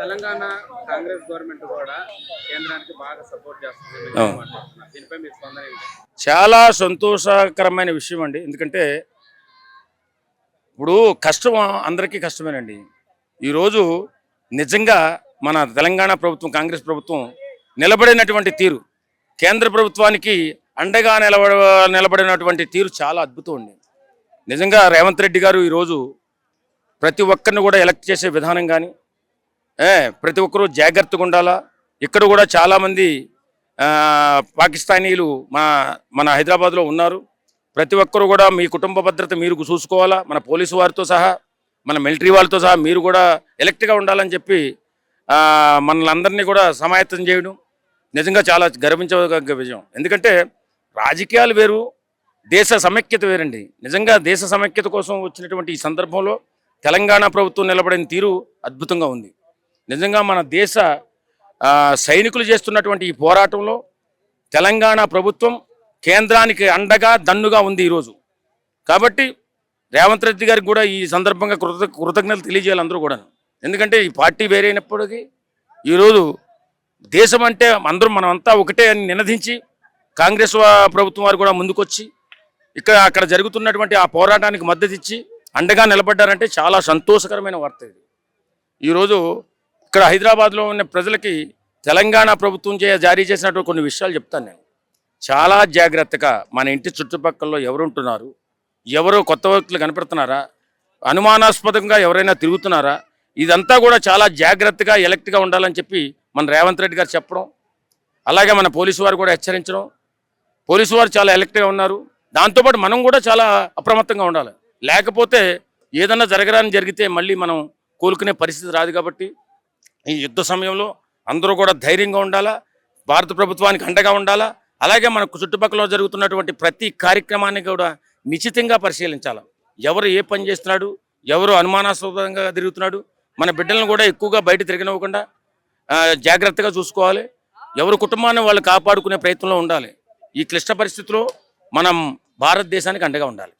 Telangana Congress government కూడా కేంద్రానికి బాగా సపోర్ట్ చేస్తుంది. దీనిపై మీ స్పందన చాలా సంతోషకరమైన విషయం అండి. ఎందుకంటే ఇప్పుడు కష్టం అందరికీ కష్టమేనండి. ఈరోజు నిజంగా మన తెలంగాణ ప్రభుత్వం కాంగ్రెస్ ప్రభుత్వం నిలబడినటువంటి తీరు కేంద్ర ప్రభుత్వానికి అండగా నిలబడ నిలబడినటువంటి తీరు చాలా అద్భుతం అండి. నిజంగా రేవంత్ రెడ్డి గారు ఈరోజు ప్రతి ఒక్కరిని కూడా ఎలక్ట్ చేసే విధానం కానీ ఏ, ప్రతి ఒక్కరూ జాగ్రత్తగా ఉండాలా? ఇక్కడ కూడా చాలామంది పాకిస్తానీలు మా మన హైదరాబాద్లో ఉన్నారు. ప్రతి ఒక్కరు కూడా మీ కుటుంబ భద్రత మీరు చూసుకోవాలా? మన పోలీసు వారితో సహా మన మిలిటరీ వాళ్ళతో సహా మీరు కూడా ఎలక్ట్గా ఉండాలని చెప్పి మనల్ని అందరినీ కూడా సమాయత్తం చేయడం నిజంగా చాలా గర్వించదగ్గ విజయం. ఎందుకంటే రాజకీయాలు వేరు దేశ సమైక్యత వేరండి. నిజంగా దేశ సమైక్యత కోసం వచ్చినటువంటి ఈ సందర్భంలో తెలంగాణ ప్రభుత్వం నిలబడిన తీరు అద్భుతంగా ఉంది. నిజంగా మన దేశ సైనికులు చేస్తున్నటువంటి ఈ పోరాటంలో తెలంగాణ ప్రభుత్వం కేంద్రానికి అండగా దన్నుగా ఉంది ఈరోజు. కాబట్టి రేవంత్ రెడ్డి గారికి కూడా ఈ సందర్భంగా కృత కృతజ్ఞతలు తెలియజేయాలి అందరూ కూడా ఎందుకంటే ఈ పార్టీ వేరైనప్పటికీ ఈరోజు దేశం అంటే అందరం మనమంతా ఒకటే అని నినదించి కాంగ్రెస్ ప్రభుత్వం వారు కూడా ముందుకొచ్చి ఇక్కడ అక్కడ జరుగుతున్నటువంటి ఆ పోరాటానికి మద్దతు ఇచ్చి అండగా నిలబడ్డారంటే చాలా సంతోషకరమైన వార్త ఇది. ఈరోజు ఇక్కడ హైదరాబాద్లో ఉన్న ప్రజలకి తెలంగాణ ప్రభుత్వం చే జారీ చేసినటువంటి కొన్ని విషయాలు చెప్తాను నేను. చాలా జాగ్రత్తగా మన ఇంటి చుట్టుపక్కల ఎవరుంటున్నారు? ఎవరు కొత్త వ్యక్తులు కనపడుతున్నారా? అనుమానాస్పదంగా ఎవరైనా తిరుగుతున్నారా? ఇదంతా కూడా చాలా జాగ్రత్తగా ఎలక్ట్గా ఉండాలని చెప్పి మన రేవంత్ రెడ్డి గారు చెప్పడం అలాగే మన పోలీసు వారు కూడా హెచ్చరించడం. పోలీసు వారు చాలా ఎలక్ట్గా ఉన్నారు. దాంతోపాటు మనం కూడా చాలా అప్రమత్తంగా ఉండాలి. లేకపోతే ఏదన్నా జరగరాని జరిగితే మళ్ళీ మనం కోలుకునే పరిస్థితి రాదు కాబట్టి ఈ యుద్ధ సమయంలో అందరూ కూడా ధైర్యంగా ఉండాలా? భారత ప్రభుత్వానికి అండగా ఉండాలా? అలాగే మన చుట్టుపక్కల జరుగుతున్నటువంటి ప్రతి కార్యక్రమాన్ని కూడా నిశ్చితంగా పరిశీలించాలి? ఎవరు ఏ పని చేస్తున్నాడు? ఎవరు అనుమానాస్పదంగా తిరుగుతున్నాడు? మన బిడ్డలను కూడా ఎక్కువగా బయట తిరగనివ్వకుండా జాగ్రత్తగా చూసుకోవాలి. ఎవరి కుటుంబాన్ని వాళ్ళు కాపాడుకునే ప్రయత్నంలో ఉండాలి. ఈ క్లిష్ట పరిస్థితిలో మనం భారతదేశానికి అండగా ఉండాలి.